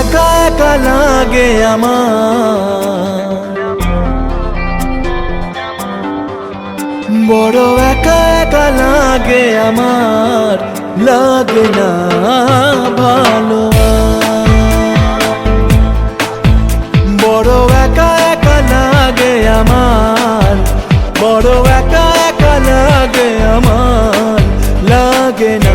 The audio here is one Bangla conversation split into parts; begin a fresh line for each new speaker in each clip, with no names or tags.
একা একা লাগে আমার বড় একা একা লাগে আমার, লাগে না ভালো। বড় একা একা লাগে আমার, বড় একা একা লাগে আমার, লাগে না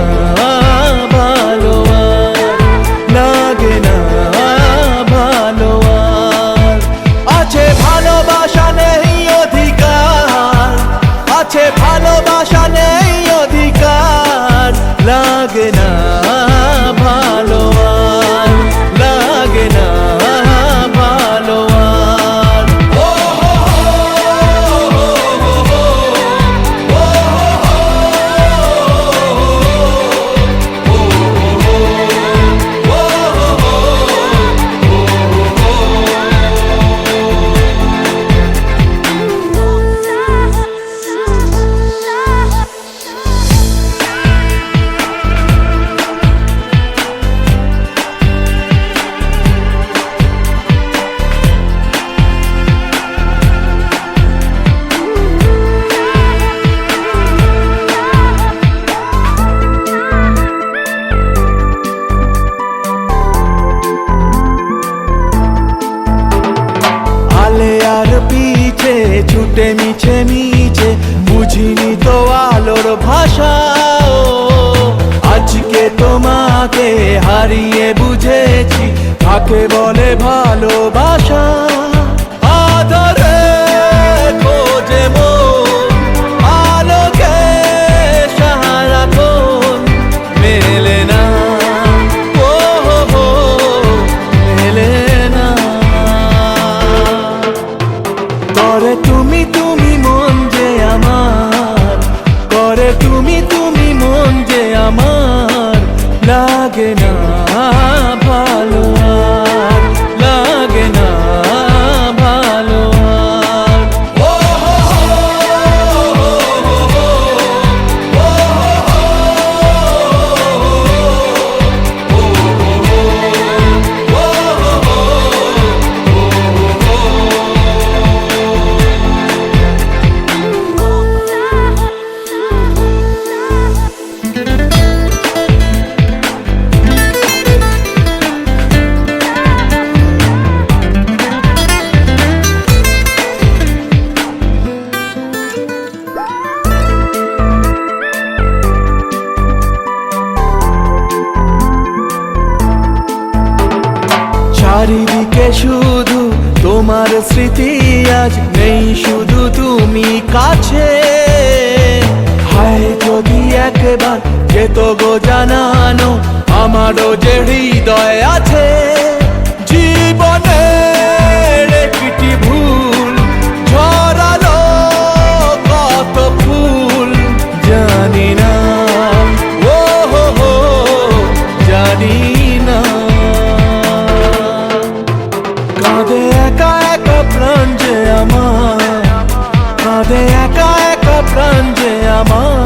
ছুটে, মিছে মিছে, বুঝিনি তো আলোর ভাষা। আজকে তোমাকে হারিয়ে বুঝেছি, কাকে বলে ভালোবাসা মেলে না তুমি লাগে শুধু তোমার স্মৃতি আজ নেই, শুধু তুমি কাছে। হায় যদি একবার যেত গো জানানো, আমারও যে হৃদয় আছে। প্রাণ যে আমার। কাঁদে একা একা প্রাণ যে আমার।